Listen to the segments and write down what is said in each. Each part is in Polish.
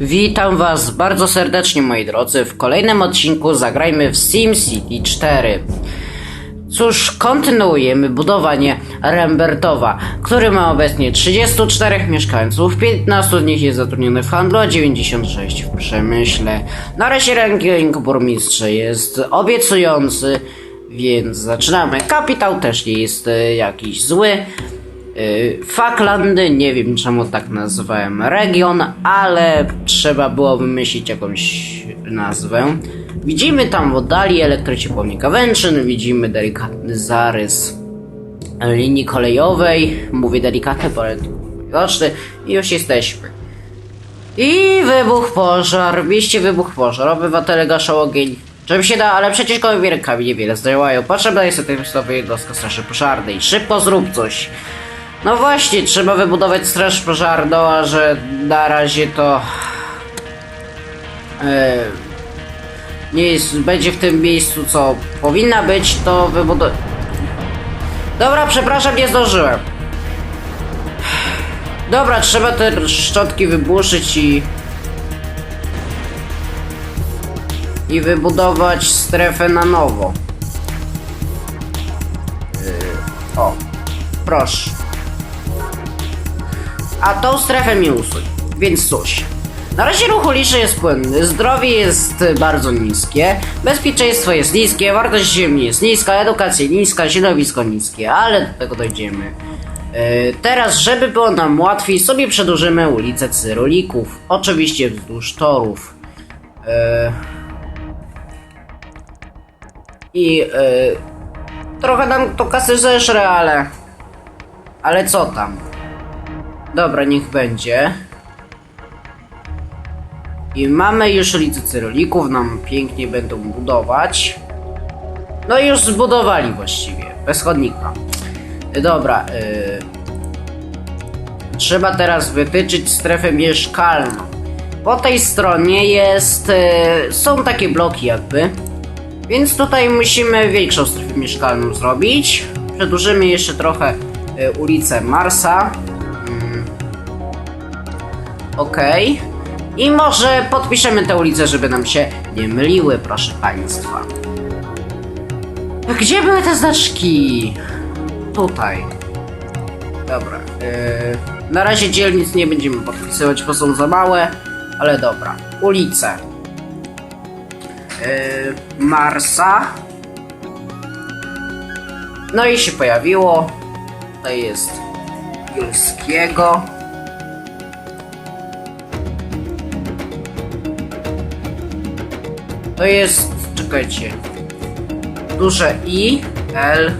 Witam Was bardzo serdecznie, moi drodzy. W kolejnym odcinku zagrajmy w SimCity 4. Cóż, kontynuujemy budowanie Rembertowa, który ma obecnie 34 mieszkańców, 15 z nich jest zatrudnionych w handlu, a 96 w przemyśle. Na razie ranking burmistrza jest obiecujący, więc zaczynamy. Kapitał też nie jest e, jakiś zły. Yy, Faklandy, nie wiem czemu tak nazwałem region, ale trzeba było wymyślić jakąś nazwę. Widzimy tam w oddali elektrociepłownika Węczyn, widzimy delikatny zarys linii kolejowej. Mówię delikatny, bo widoczny i już jesteśmy. I wybuch pożar, mieście wybuch pożar, obywatele gaszą ogień. Czym się da, ale przecież kołowierkami niewiele zdziałają. Potrzebna jest natychmiastowa jednostka straży pożarnej. Szybko zrób coś. No właśnie, trzeba wybudować straż pożarną, a że na razie to... E, nie jest, będzie w tym miejscu, co powinna być, to wybudować... Dobra, przepraszam, nie zdążyłem. Dobra, trzeba te szczotki wyburzyć i... I wybudować strefę na nowo. Yy, o, proszę. A tą strefę mi usuń, więc cóż. Na razie ruch uliczny jest płynny, zdrowie jest y, bardzo niskie, bezpieczeństwo jest niskie, wartość ziemi jest niska, edukacja niska, środowisko niskie, ale do tego dojdziemy. Yy, teraz, żeby było nam łatwiej, sobie przedłużymy ulicę Cyrolików, oczywiście wzdłuż torów. Yy, I yy, trochę nam to kasy zeżre, ale... Ale co tam? Dobra, niech będzie. I mamy już ulicę Cyrolików, nam pięknie będą budować. No i już zbudowali właściwie, bez chodnika. Y, Dobra, y... trzeba teraz wytyczyć strefę mieszkalną. Po tej stronie jest, y... są takie bloki jakby. Więc tutaj musimy większą strefę mieszkalną zrobić. Przedłużymy jeszcze trochę y, ulicę Marsa. Okej. I może podpiszemy te ulice, żeby nam się nie myliły, proszę państwa. Gdzie były te znaczki? Tutaj. Dobra. Yy, na razie dzielnic nie będziemy podpisywać, bo są za małe, ale dobra. Ulice. Yy, Marsa. No i się pojawiło. Tutaj jest Julskiego. To jest, czekajcie, duże I, L.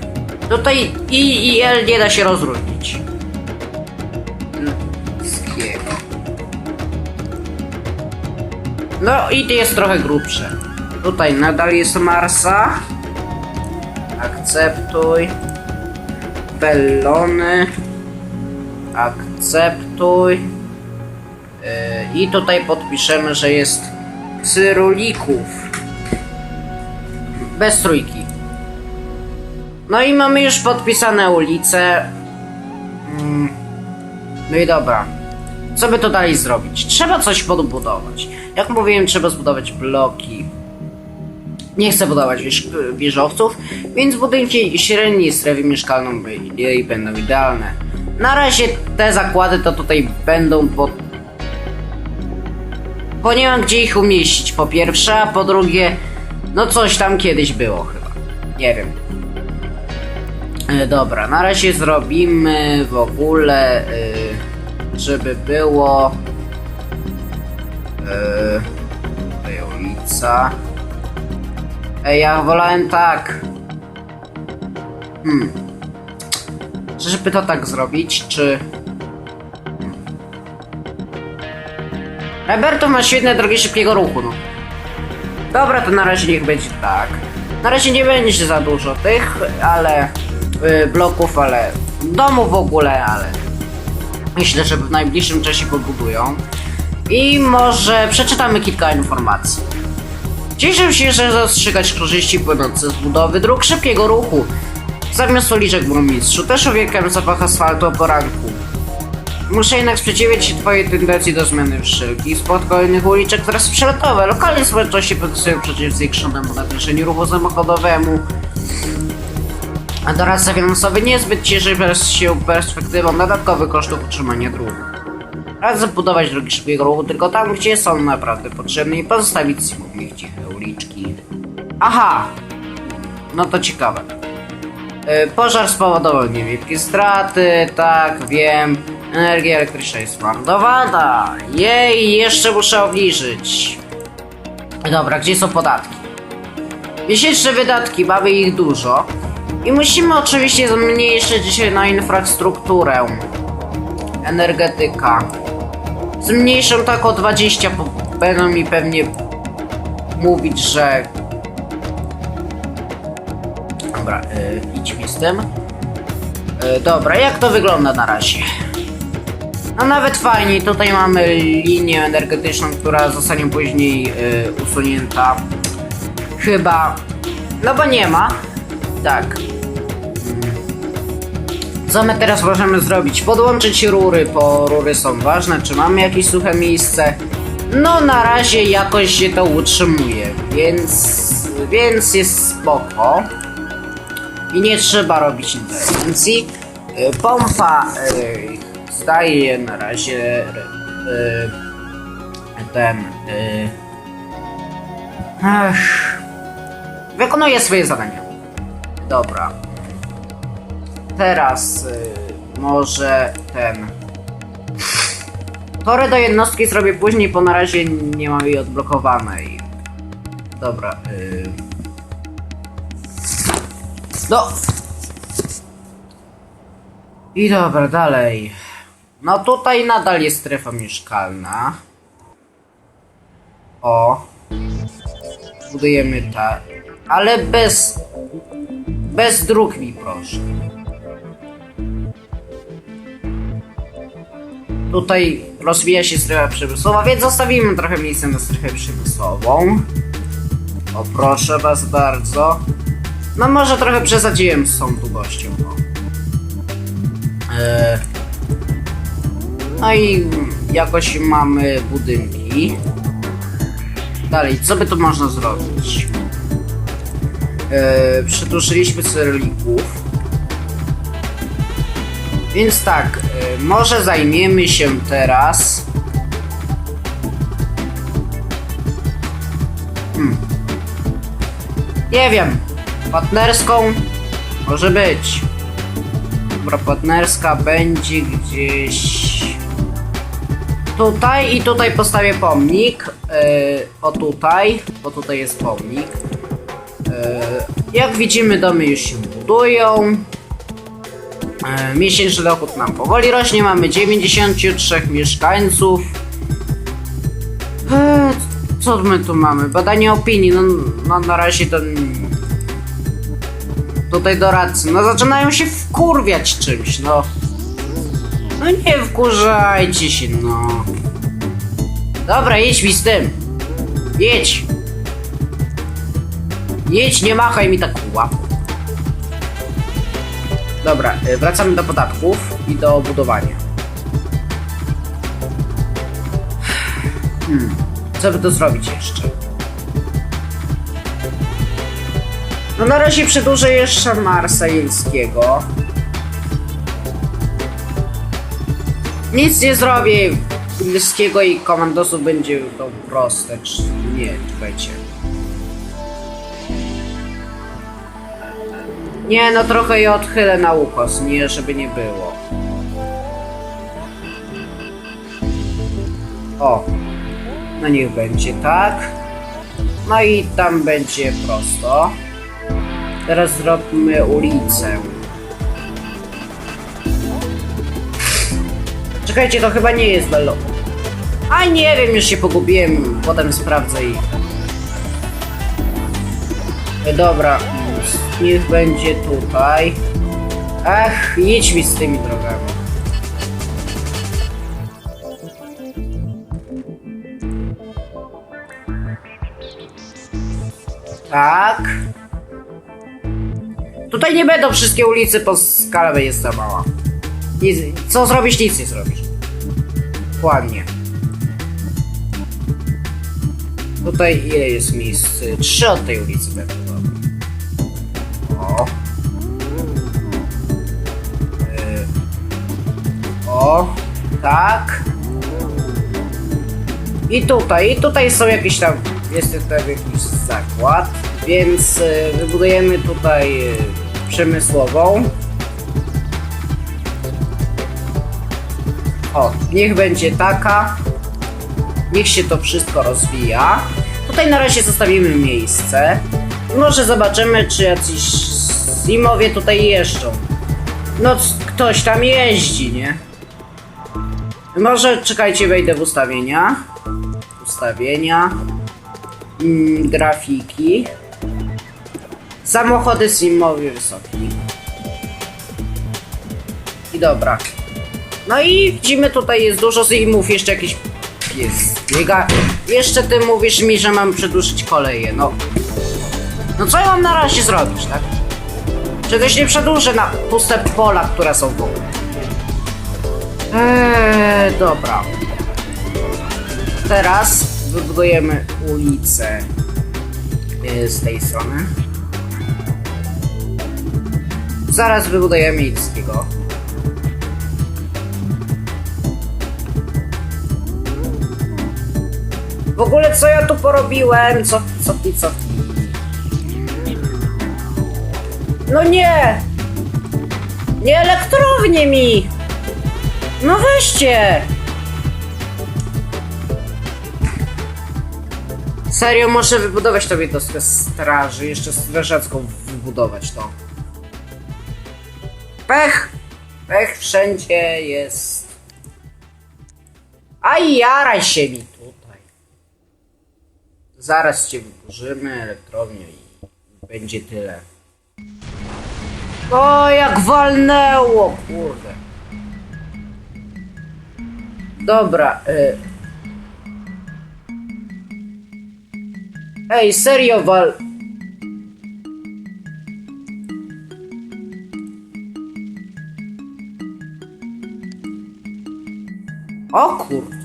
Tutaj I i L nie da się rozróżnić. No i jest trochę grubsze. Tutaj nadal jest Marsa. Akceptuj. Bellony. Akceptuj. Yy, I tutaj podpiszemy, że jest Cyrulików. Bez trójki. No i mamy już podpisane ulice. Mm. No i dobra. Co by to dalej zrobić? Trzeba coś podbudować. Jak mówiłem, trzeba zbudować bloki. Nie chcę budować wież wieżowców, więc budynki średniej strefy i będą idealne. Na razie te zakłady to tutaj będą pod bo nie mam gdzie ich umieścić, po pierwsze, a po drugie, no coś tam kiedyś było chyba. Nie wiem. E, dobra, na razie zrobimy w ogóle, e, żeby było. E, tutaj ulica. Ej, ja wolałem tak. Hmm. Żeby to tak zrobić, czy. Roberto ma świetne drogi szybkiego ruchu, no. Dobra, to na razie niech będzie tak. Na razie nie będzie za dużo tych, ale... y, bloków, ale... Domu w ogóle, ale... Myślę, że w najbliższym czasie podbudują. I może przeczytamy kilka informacji. Cieszę się, że dostrzegać korzyści płynące z budowy dróg szybkiego ruchu. Zamiast uliczek burmistrzu, też uwielbiam zapach asfaltu o poranku. Muszę jednak sprzeciwiać się twojej tendencji do zmiany wszelkich spod kolejnych uliczek teraz przelotowe. Lokalne społeczności protestują przeciw zwiększonemu natężeniu ruchu samochodowemu. A doradca finansowy niezbyt cieszy się perspektywą dodatkowych kosztów utrzymania dróg. Radzę zabudować drogi szybkiego ruchu tylko tam, gdzie są naprawdę potrzebne i pozostawić smutnych ciche uliczki. Aha! No to ciekawe. Y, Pożar spowodował niewielkie straty, tak, wiem. Energia elektryczna jest marnowana. Jej, jeszcze muszę obniżyć. Dobra, gdzie są podatki? Miesięczne wydatki, mamy ich dużo. I musimy oczywiście zmniejszyć na infrastrukturę. Energetyka. Zmniejszą tak o 20, bo będą mi pewnie mówić, że Dobra, y, idź mi z tym. Y, dobra, jak to wygląda na razie? No nawet fajnie, tutaj mamy linię energetyczną, która zostanie później y, usunięta. Chyba. No bo nie ma. Tak. Mm. Co my teraz możemy zrobić? Podłączyć rury, bo rury są ważne. Czy mamy jakieś suche miejsce? No na razie jakoś się to utrzymuje, więc, więc jest spoko. I nie trzeba robić interwencji. Y, Pompa y, zdaje na razie y, ten. y, Ech, wykonuje swoje zadania. Dobra. Teraz y, może ten. Tory do jednostki zrobię później, bo na razie nie mam jej odblokowanej. Dobra. Y, no. I dobra, dalej. No tutaj nadal jest strefa mieszkalna. O. Budujemy tak. Ale bez... Bez dróg mi proszę. Tutaj rozwija się strefa przemysłowa, więc zostawimy trochę miejsca na strefę przemysłową. O proszę was bardzo. No może trochę przesadziłem z tą długością. Eee, no i jakoś mamy budynki. Dalej, co by tu można zrobić? Eee, przytuszyliśmy cyrlików. Więc tak, e, może zajmiemy się teraz. Hmm. Nie wiem. Partnerską? Może być. Dobra, partnerska będzie gdzieś tutaj i tutaj postawię pomnik. Yy, o tutaj, bo tutaj jest pomnik. Yy, jak widzimy, domy już się budują. Yy, miesięczny dochód nam powoli rośnie. Mamy 93 mieszkańców. Yy, co my tu mamy? Badanie opinii. No, no na razie to tutaj doradcy, no zaczynają się wkurwiać czymś, no. No nie wkurzajcie się, no. Dobra, jedź mi z tym. Jedź. Jedź, nie machaj mi tak łapą. Dobra, y, wracamy do podatków i do budowania. Hmm, co by tu zrobić jeszcze? No na razie przedłużę jeszcze Marsejskiego. Nic nie zrobię. Pilskiego i komandosów będzie to proste. Nie, czekajcie. Nie, no trochę je odchylę na ukos, nie, żeby nie było. O. No niech będzie tak. No i tam będzie prosto. Teraz zróbmy ulicę. Czekajcie, to chyba nie jest Bello. A nie wiem, już się pogubiłem. Potem sprawdzę i... E, Dobra, niech będzie tutaj. Ach, jedź mi z tymi drogami. Tak. Tutaj nie będą wszystkie ulice, bo skala jest za mała. Nic, co zrobisz, nic nie zrobisz. Dokładnie. Tutaj ile jest miejsc? Trzy od tej ulicy będą. O. Y, O, tak. I tutaj, i tutaj są jakieś tam, jest tutaj jakiś zakład, więc y, wybudujemy tutaj y, przemysłową. O, niech będzie taka. Niech się to wszystko rozwija. Tutaj na razie zostawimy miejsce. Może zobaczymy, czy jacyś Simowie tutaj jeżdżą. No, ktoś tam jeździ, nie? Może, czekajcie, wejdę w ustawienia. Ustawienia. Mm, grafiki. Samochody Simowie wysoki. I dobra. No i widzimy tutaj jest dużo Simów, jeszcze jakiś pies biega. Jeszcze ty mówisz mi, że mam przedłużyć koleje, no. No co ja mam na razie zrobić, tak? Czegoś nie przedłużę na puste pola, które są wokół. Eee, dobra. Teraz wybudujemy ulicę e, z tej strony. Zaraz wybudujemy Ilskiego. W ogóle co ja tu porobiłem? Co, co co? No nie! Nie elektrownie mi! No weźcie! Serio, muszę wybudować tobie jednostkę straży, jeszcze strażacką wybudować to. Pech! Pech wszędzie jest. A jaraj się mi. Zaraz cię wyburzymy, elektrownię i będzie tyle. O, jak walnęło, kurde. Dobra, y... Ej, serio wal... O kurde.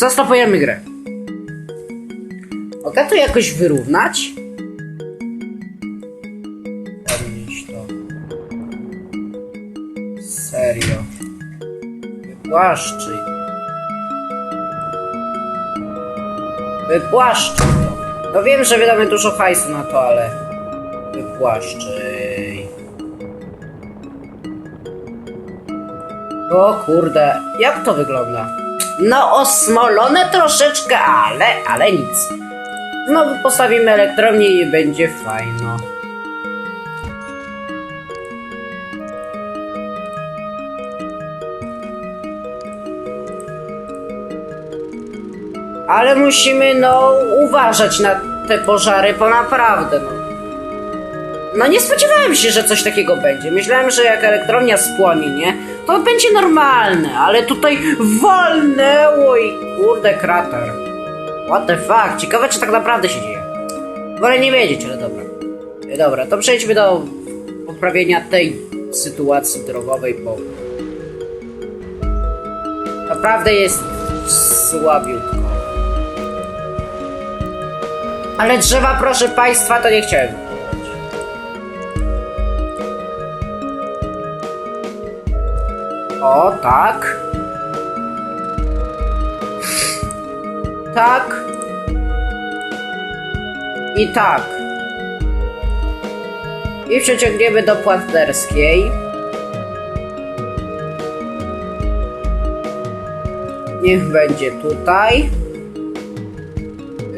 Zastopujemy grę. Mogę to jakoś wyrównać? To. Serio. Wypłaszczyj. Wypłaszczyj to. No wiem, że wydamy dużo hajsu na to, ale... Wypłaszczyj. O kurde, jak to wygląda? No osmolone troszeczkę, ale, ale nic. Znowu postawimy elektrownię i będzie fajno. Ale musimy, no, uważać na te pożary, bo naprawdę, no. No nie spodziewałem się, że coś takiego będzie. Myślałem, że jak elektrownia spłonie, nie? To będzie normalne, ale tutaj walnęło i kurde krater. What the fuck? Ciekawe, czy tak naprawdę się dzieje. Wolę nie wiedzieć, ale dobra. E, Dobra, to przejdźmy do poprawienia tej sytuacji drogowej, bo naprawdę jest słabiutko. Ale drzewa, proszę państwa, to nie chciałem O, tak. Tak. I tak. I przeciągniemy do Płatnerskiej. Niech będzie tutaj.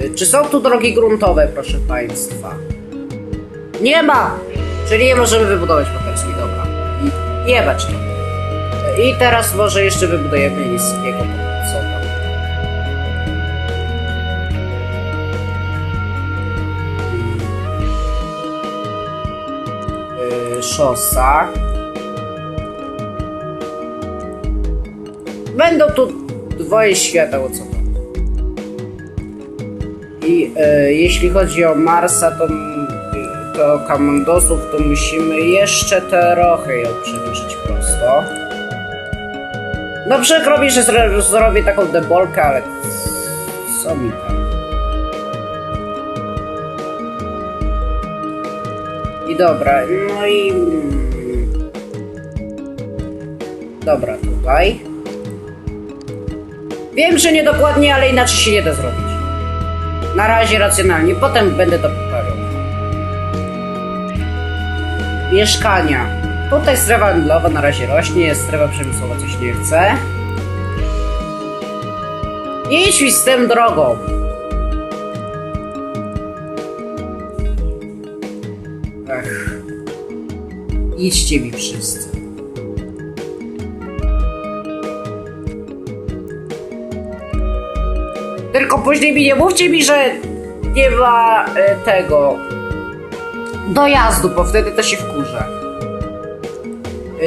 Y, Czy są tu drogi gruntowe, proszę Państwa? Nie ma! Czyli nie możemy wybudować Płatnerskiej, dobra. Jebać to. I teraz może jeszcze wybudujemy niskiego. Co tam? y, szosa. Będą tu dwoje świateł, co to? I y, jeśli chodzi o Marsa, to do komandosów, to musimy jeszcze trochę ją przewrócić prosto. No przykro mi, że zro- zrobię taką debolkę, ale co mi tam? I dobra, no i... Dobra, tutaj. Wiem, że niedokładnie, ale inaczej się nie da zrobić. Na razie racjonalnie, potem będę to poprawiał. Mieszkania. Tutaj strefa handlowa na razie rośnie, strefa przemysłowa coś nie chce. Idź mi z tym drogą. Ech. Idźcie mi wszyscy. Tylko później mi nie mówcie mi, że nie ma e, tego dojazdu, bo wtedy to się wkurzę.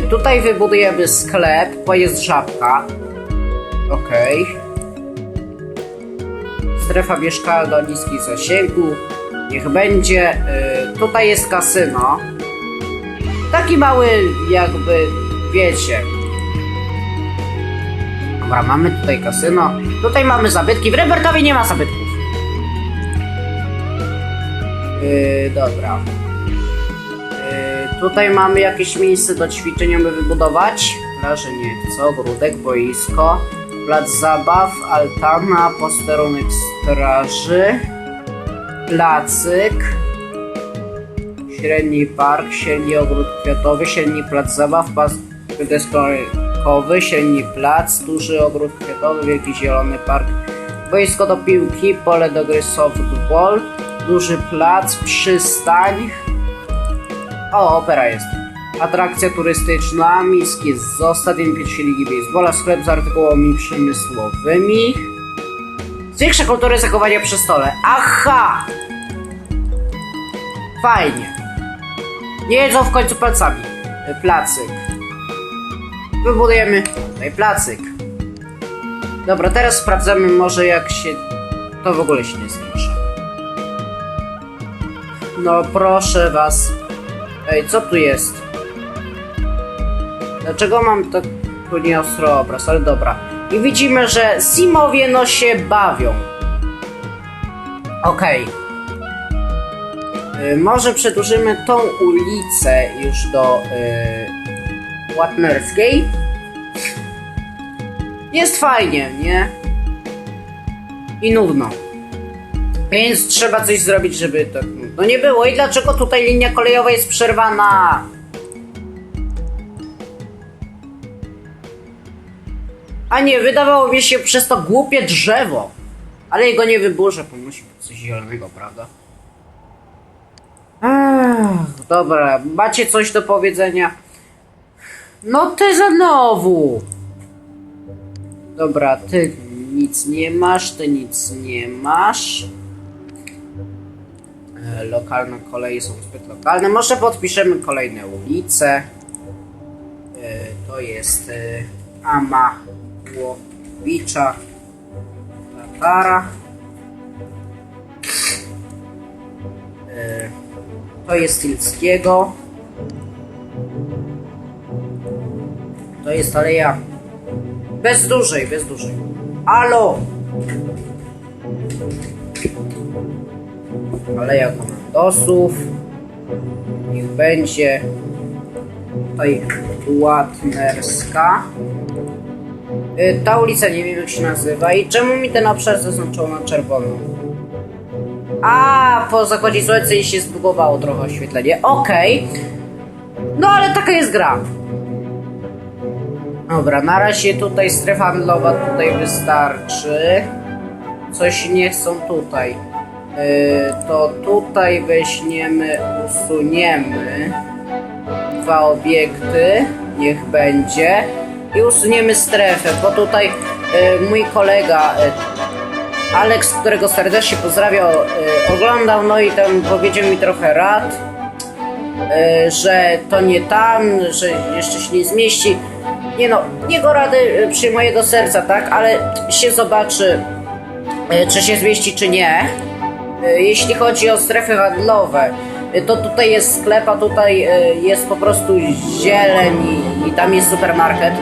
Tutaj wybudujemy sklep, bo jest żabka. Okej. Strefa mieszkalna o niskim zasięgu. Niech będzie. E, tutaj jest kasyno. Taki mały, jakby, wiecie. Dobra, mamy tutaj kasyno. Tutaj mamy zabytki. W Rebertowie nie ma zabytków. Yy, dobra. Tutaj mamy jakieś miejsce do ćwiczenia, by wybudować. Plaże nie chcę, ogródek, boisko, plac zabaw, altana, posterunek straży, placyk, średni park, średni ogród kwiatowy, średni plac zabaw, pas deskowy, średni plac, duży ogród kwiatowy, wielki zielony park, boisko do piłki, pole do gry softball, duży plac, przystań. O, opera jest. Atrakcja turystyczna, miski z stadion pierwszej ligi baseballa, sklep z artykułami przemysłowymi. Zwiększa kulturę zachowania przy stole. Aha! Fajnie. Nie jedzą w końcu palcami. Placyk. Wybudujemy tutaj placyk. Dobra, teraz sprawdzamy może jak się... To w ogóle się nie zwiększa. No proszę was. Ej, co tu jest? Dlaczego mam tak tu nieostro obraz? Ale dobra. I widzimy, że Simowie no się bawią. Okej. Y, Może przedłużymy tą ulicę już do y, Łatnerskiej. Jest fajnie, nie? I nudno. Więc trzeba coś zrobić, żeby tak nudno nie było. I dlaczego tutaj linia kolejowa jest przerwana? A nie, wydawało mi się przez to głupie drzewo. Ale jego nie wyburzę, bo musi być coś zielonego, prawda? Ach, dobra, macie coś do powiedzenia? No ty znowu! Dobra, ty nic nie masz, ty nic nie masz. E, lokalne koleje są zbyt lokalne. Może podpiszemy kolejne ulice. E, to jest e, Amałowicza Tatara. E, to jest Tylskiego. To jest aleja. Bez dużej, bez dużej. Alo! Aleja komandosów. Niech będzie. Tutaj Łatnerska. Y, Ta ulica nie wiem jak się nazywa i czemu mi ten obszar zaznaczył na czerwono? A, po zachodzie słońca się zbugowało trochę oświetlenie. Okej. No ale taka jest gra. Dobra, na razie tutaj strefa handlowa tutaj wystarczy. Coś nie chcą tutaj. Yy, to tutaj weźmiemy, usuniemy dwa obiekty, niech będzie. I usuniemy strefę, bo tutaj yy, mój kolega yy, Alex, którego serdecznie pozdrawiam, oglądał, no i tam powiedział mi trochę rad, że to nie tam, że jeszcze się nie zmieści. Nie no, jego rady przyjmuję do serca, tak, ale się zobaczy, czy się zmieści, czy nie. Yy, Jeśli chodzi o strefy handlowe, y, to tutaj jest sklep, a tutaj y, jest po prostu zieleń i, i tam jest supermarket.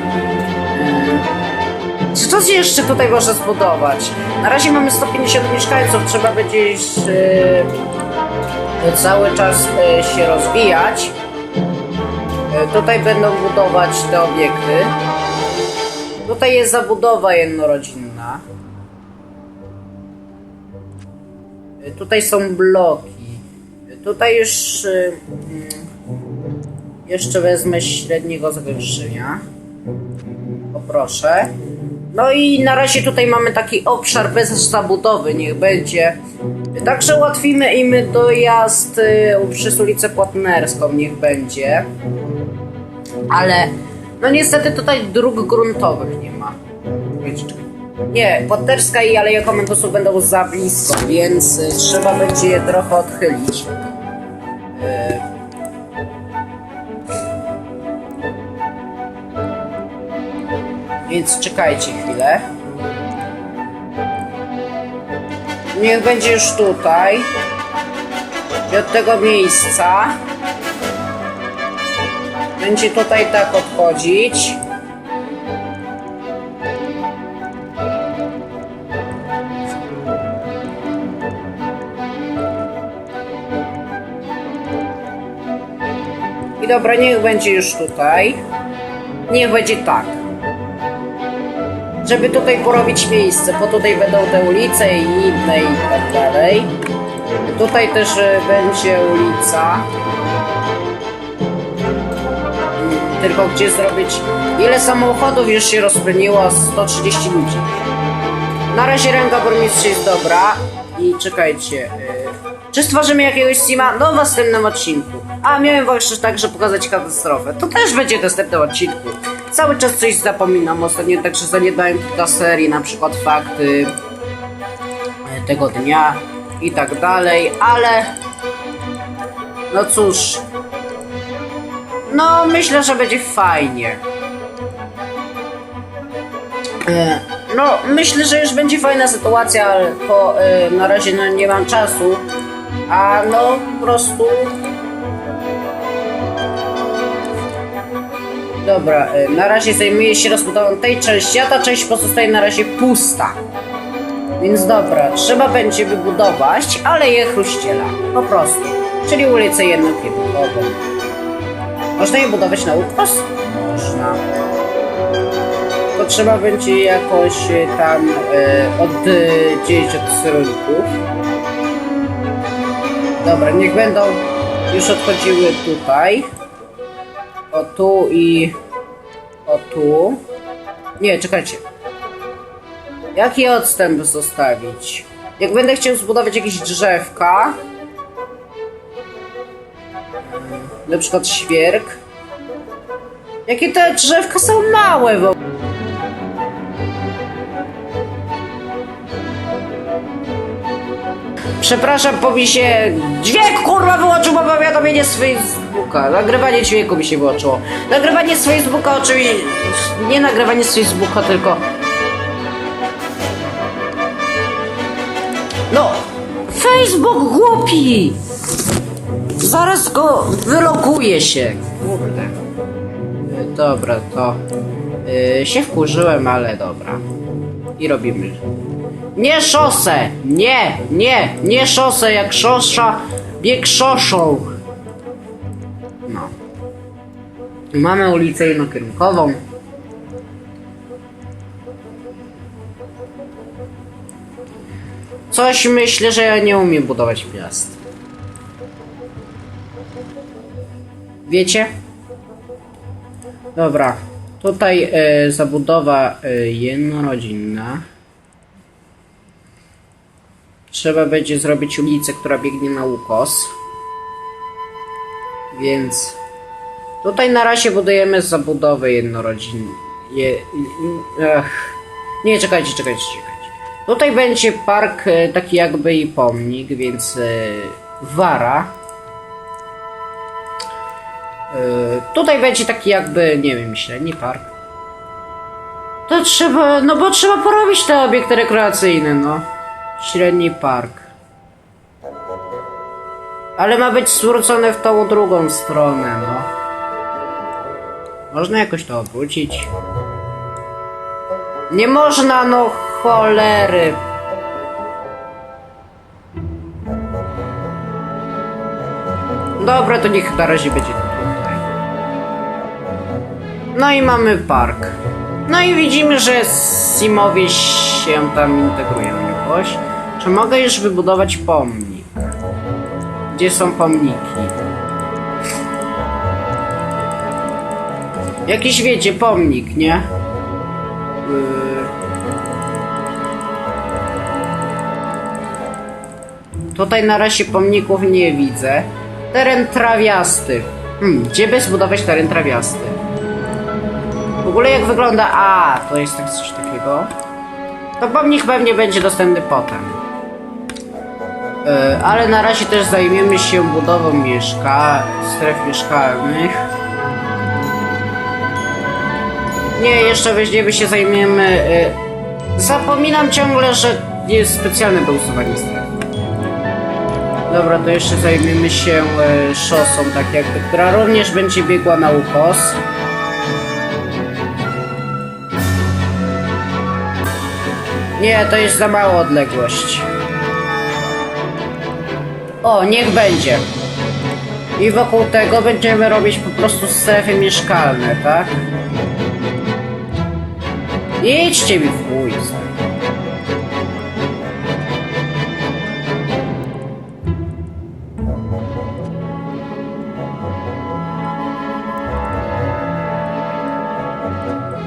Czy coś jeszcze tutaj można zbudować? Na razie mamy 150 mieszkańców, trzeba będzie y, cały czas y, się rozwijać. Y, tutaj będą budować te obiekty. Tutaj jest zabudowa jednorodzinna. Tutaj są bloki. Tutaj już y, mm, jeszcze wezmę średniego zawieszenia. Poproszę. No i na razie tutaj mamy taki obszar bez zabudowy, niech będzie. Także ułatwimy im dojazd y, przez ulicę Płatnerską, niech będzie. Ale no niestety tutaj dróg gruntowych nie ma. Wiecie. Nie, Płatnerska i Aleja Komentusów będą za blisko, więc y, trzeba będzie je trochę odchylić. Y, Więc czekajcie chwilę. Niech będzie już tutaj. I od tego miejsca. Będzie tutaj tak odchodzić. I dobra, niech będzie już tutaj. Niech będzie tak żeby tutaj porobić miejsce, bo tutaj będą te ulice i inne i tak dalej. Tutaj też e, będzie ulica. Mm, Tylko gdzie zrobić... Ile samochodów już się rozpłyniło? 130 ludzi. Na razie ręka burmistrza jest dobra. I czekajcie. Czy stworzymy jakiegoś Sima? No w następnym odcinku. A miałem właśnie także pokazać katastrofę. To też będzie w następnym odcinku. Cały czas coś zapominam ostatnio, także zaniedbałem kilka serii, na przykład fakty e, tego dnia i tak dalej, ale no cóż, no myślę, że będzie fajnie. E, No, myślę, że już będzie fajna sytuacja, ale po, e, na razie no, nie mam czasu, a no po prostu Dobra, y, na razie zajmuję się rozbudową tej części, a ta część pozostaje na razie pusta. Więc dobra, trzeba będzie wybudować Aleję Chruściela. Po prostu. Czyli ulicę jednokierunkową. Można je budować na ukos? Można. To trzeba będzie jakoś y, tam y, oddzielić od sterowników. Dobra, niech będą już odchodziły tutaj. O tu i... O tu. Nie, czekajcie. Jaki odstęp zostawić? Jak będę chciał zbudować jakieś drzewka... Na przykład świerk. Jakie te drzewka są małe w ogóle. Przepraszam, bo mi się dźwięk kurwa wyłączył, bo powiadomienie z Facebooka. Nagrywanie dźwięku mi się wyłączyło. Nagrywanie z Facebooka oczywiście... Nie nagrywanie z Facebooka, tylko... No! Facebook głupi! Zaraz go wyloguje się. Kurde. Y, Dobra, to... y, się wkurzyłem, ale dobra. I robimy. Nie szosę! Nie, nie, nie szosę, jak szosza, bieg szoszą. No. Mamy ulicę jednokierunkową. Coś myślę, że ja nie umiem budować miast. Wiecie? Dobra. Tutaj e, zabudowa e, jednorodzinna. Trzeba będzie zrobić ulicę, która biegnie na ukos. Więc tutaj na razie budujemy zabudowę jednorodzinną. Je. Nie, czekajcie, czekajcie, czekajcie. Tutaj będzie park e, taki jakby i pomnik, więc e, Wara. E, tutaj będzie taki jakby, nie wiem, średni park. To trzeba, no bo trzeba porobić te obiekty rekreacyjne, no. Średni park. Ale ma być zwrócone w tą drugą stronę, no. Można jakoś to obrócić? Nie można, no cholery. Dobra, to niech na razie będzie tutaj. No i mamy park. No i widzimy, że Simowie się tam integrują jakoś. Czy mogę już wybudować pomnik? Gdzie są pomniki? Jakiś wiecie, pomnik, nie? Yy... Tutaj na razie pomników nie widzę. Teren trawiasty. Hmm, gdzie by zbudować teren trawiasty? W ogóle jak wygląda... A, to jest coś takiego. To pomnik pewnie będzie dostępny potem. Yy, ale na razie też zajmiemy się budową mieszka... stref mieszkalnych. Nie, jeszcze weźmiemy się zajmiemy... Yy, zapominam ciągle, że jest specjalne do usuwania stref. Dobra, to jeszcze zajmiemy się e, szosą, tak jakby, która również będzie biegła na ukos. Nie, to jest za mała odległość. O, niech będzie. I wokół tego będziemy robić po prostu strefy mieszkalne, tak? Idźcie mi w chuj.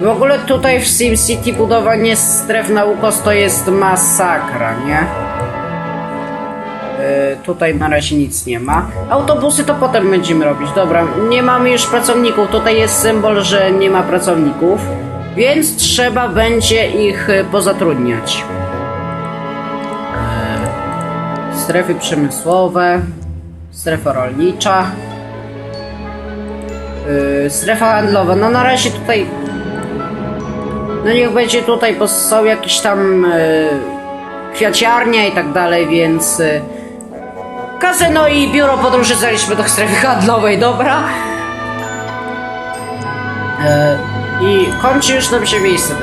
W ogóle tutaj w SimCity budowanie stref na ukos to jest masakra, nie? Yy, tutaj na razie nic nie ma. Autobusy to potem będziemy robić. Dobra, nie mamy już pracowników. Tutaj jest symbol, że nie ma pracowników. Więc trzeba będzie ich y, pozatrudniać. Yy, strefy przemysłowe, strefa rolnicza, strefa handlowa. No na razie tutaj no niech będzie tutaj, bo są jakieś tam e, kwiaciarnia i tak dalej, więc e, kasyno i biuro podróży zaliśmy do strefy handlowej, dobra? E, I kończy już nam się miejsce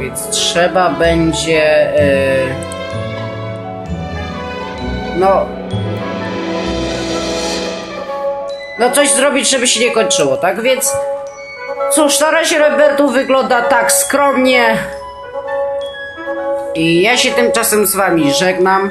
więc trzeba będzie e, no no coś zrobić, żeby się nie kończyło, tak? Więc Cóż, na razie Robertu wygląda tak skromnie. I ja się tymczasem z wami żegnam.